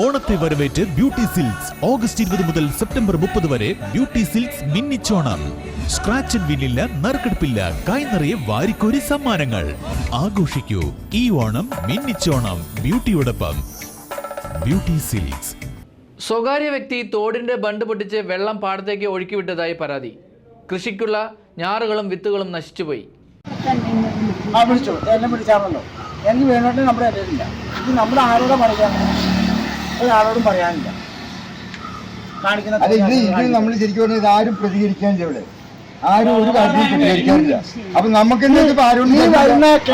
ഓണത്തെ വരവേറ്റ് beauty silks. August ഇരുപത് മുതൽ സെപ്റ്റംബർ മുപ്പത് വരെ ബ്യൂട്ടി സിൽക്സ് മിന്നിച്ചോണം. സ്ക്രാച്ച് ആൻഡ് വിന്നില്ല നറുക്കെടുപ്പില്ല കൈനിറയെ വാരിക്കോരി സമ്മാനങ്ങൾ. ആഘോഷിക്കൂ. ഈ ഓണം മിന്നിച്ചോണം. ബ്യൂട്ടിയോടൊപ്പം. Beauty Silks. സ്വകാര്യ വ്യക്തി തോടിന്റെ ബണ്ട് പൊട്ടിച്ച് വെള്ളം പാടത്തേക്ക് ഒഴുക്കിവിട്ടതായി പരാതി. കൃഷിക്കുള്ള ഞാറുകളും വിത്തുകളും നശിച്ചുപോയി. ആ വിളിച്ചു എന്നെ വിളിച്ചാണല്ലോ എനിക്ക് വേണ്ടിട്ട് നമ്മുടെ ഇടയിലില്ല. ഇത് നമ്മുടെ ആരോടെ പറയാൻ ഒരാളോടും പറയാനില്ല. കാണിക്കുന്ന അല്ല ഇത് ഇത് നമ്മൾ ശരിക്കും പറഞ്ഞാൽ ഇത് ആരും പ്രതികരിക്കാൻ ഇവിടെ. ആരും ഒരു കാര്യത്തിലും പ്രതികരിക്കാനില്ല. അപ്പൊ നമുക്ക് ഇപ്പൊ ആരും ഈ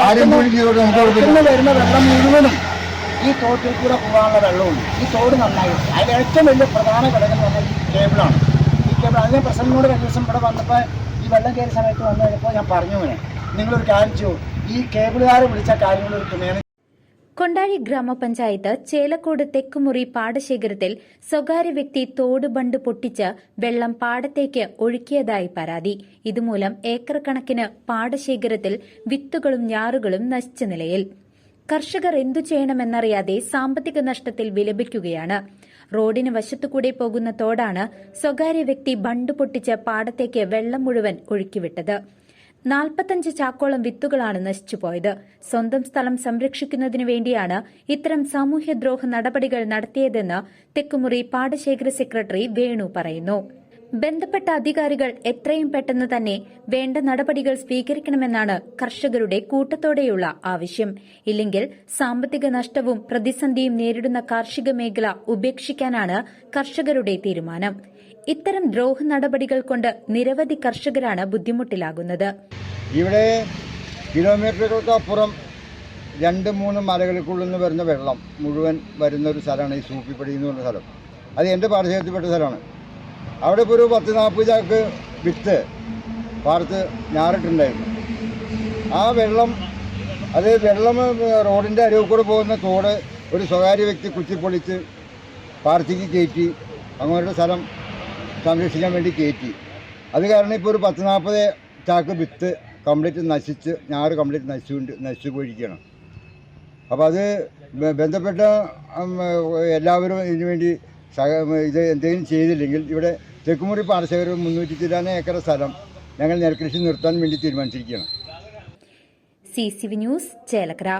ആരും കൂടി ചെയ്തോട്ടെ നമുക്ക് കുഴപ്പമില്ല വരുന്ന വെള്ളം മുഴുവനും ഈ തോട്ടിൽ കൂടെ പോകാനുള്ള വെള്ളമുണ്ട്. ഈ തോട് നന്നായി അതിൽ ഏറ്റവും വലിയ പ്രധാന ഘടകം നമ്മൾ ഈ കേബിളാണ് ഈ കേബിൾ അതിനെ പ്രസിഡന്റിനോട് കഴിഞ്ഞ ദിവസം ഇവിടെ വന്നപ്പോൾ ഈ വെള്ളം കയറിയ സമയത്ത് വന്നു കഴിഞ്ഞപ്പോൾ ഞാൻ പറഞ്ഞു ഇവനെ നിങ്ങളൊരു കാര്യം ചെയ്യൂ. ഈ കേബിളുകാരെ വിളിച്ച കാര്യങ്ങൾ ഒരു കൊണ്ടാഴി ഗ്രാമപഞ്ചായത്ത് ചേലക്കോട് തെക്കുമുറി പാടശേഖരത്തിൽ സ്വകാര്യ വ്യക്തി തോട് ബണ്ട് പൊട്ടിച്ച് വെള്ളം പാടത്തേക്ക് ഒഴുക്കിയതായി പരാതി. ഇതുമൂലം ഏക്കർ കണക്കിന് പാടശേഖരത്തിൽ വിത്തുകളും ഞാറുകളും നശിച്ച നിലയിൽ. കർഷകർ എന്തു ചെയ്യണമെന്നറിയാതെ സാമ്പത്തിക നഷ്ടത്തിൽ വിലപിക്കുകയാണ് റോഡിന് വശത്തുകൂടെ പോകുന്ന തോടാണ് സ്വകാര്യ വ്യക്തി ബണ്ട് പൊട്ടിച്ച് പാടത്തേക്ക് വെള്ളം മുഴുവൻ ഒഴുക്കിവിട്ടത്. നാൽപ്പത്തഞ്ച് ചാക്കോളം വിത്തുകളാണ് നശിച്ചുപോയത്. സ്വന്തം സ്ഥലം സംരക്ഷിക്കുന്നതിനു വേണ്ടിയാണ് ഇത്തരം സാമൂഹ്യദ്രോഹ നടപടികൾ നടത്തിയതെന്ന് തെക്കുമുറി പാടശേഖര സെക്രട്ടറി വേണു പറയുന്നു. ബന്ധപ്പെട്ട അധികാരികൾ എത്രയും പെട്ടെന്ന് തന്നെ വേണ്ട നടപടികൾ സ്വീകരിക്കണമെന്നാണ് കർഷകരുടെ കൂട്ടത്തോടെയുള്ള ആവശ്യം. ഇല്ലെങ്കിൽ സാമ്പത്തിക നഷ്ടവും പ്രതിസന്ധിയും നേരിടുന്ന കാർഷിക മേഖല ഉപേക്ഷിക്കാനാണ് കർഷകരുടെ തീരുമാനം. ഇത്തരം ദ്രോഹ നടപടികൾ കൊണ്ട് നിരവധി കർഷകരാണ് ബുദ്ധിമുട്ടിലാകുന്നത്. ഇവിടെ കിലോമീറ്ററുകൾക്ക് അപ്പുറം രണ്ട് മൂന്ന് മലകൾക്കുള്ളിൽ നിന്ന് വരുന്ന വെള്ളം മുഴുവൻ വരുന്ന ഒരു സ്ഥലമാണ് ഈ സൂപ്പിപ്പടി എന്ന് പറഞ്ഞ സ്ഥലം. അത് എന്റെ പാടശേഖരത്തിൽപ്പെട്ട സ്ഥലമാണ്. അവിടെ ഇപ്പോൾ ഒരു പത്ത് നാൽപ്പത് ചാക്ക് വിത്ത് പാടത്ത് ഞാറിട്ടുണ്ടായിരുന്നു. ആ വെള്ളം അത് വെള്ളം റോഡിന്റെ അരികിൽ കൂടെ പോകുന്ന തോട് ഒരു സ്വകാര്യ വ്യക്തി കുത്തിപ്പൊളിച്ച് പാർത്തിക്ക് കയറ്റി അങ്ങോട്ട് സ്ഥലം സംരക്ഷിക്കാൻ വേണ്ടി കയറ്റി. അത് കാരണം ഇപ്പോൾ ഒരു പത്ത് നാൽപ്പത് ചാക്ക് വിത്ത് കംപ്ലീറ്റ് നശിച്ച് ഞാറ് കംപ്ലീറ്റ് നശിച്ചുകൊണ്ട് നശിച്ചു പോയിരിക്കുകയാണ്. അപ്പോൾ അത് ബന്ധപ്പെട്ട എല്ലാവരും ഇതിനു വേണ്ടി സഹ ഇത് എന്തെങ്കിലും ചെയ്തില്ലെങ്കിൽ ഇവിടെ തെക്കുമുറി പാടശേഖരം മുന്നൂറ്റി ചില്ലാന ഏക്കർ സ്ഥലം ഞങ്ങൾ നെൽകൃഷി നിർത്താൻ വേണ്ടി തീരുമാനിച്ചിരിക്കുകയാണ്. C C V news Chelakkara.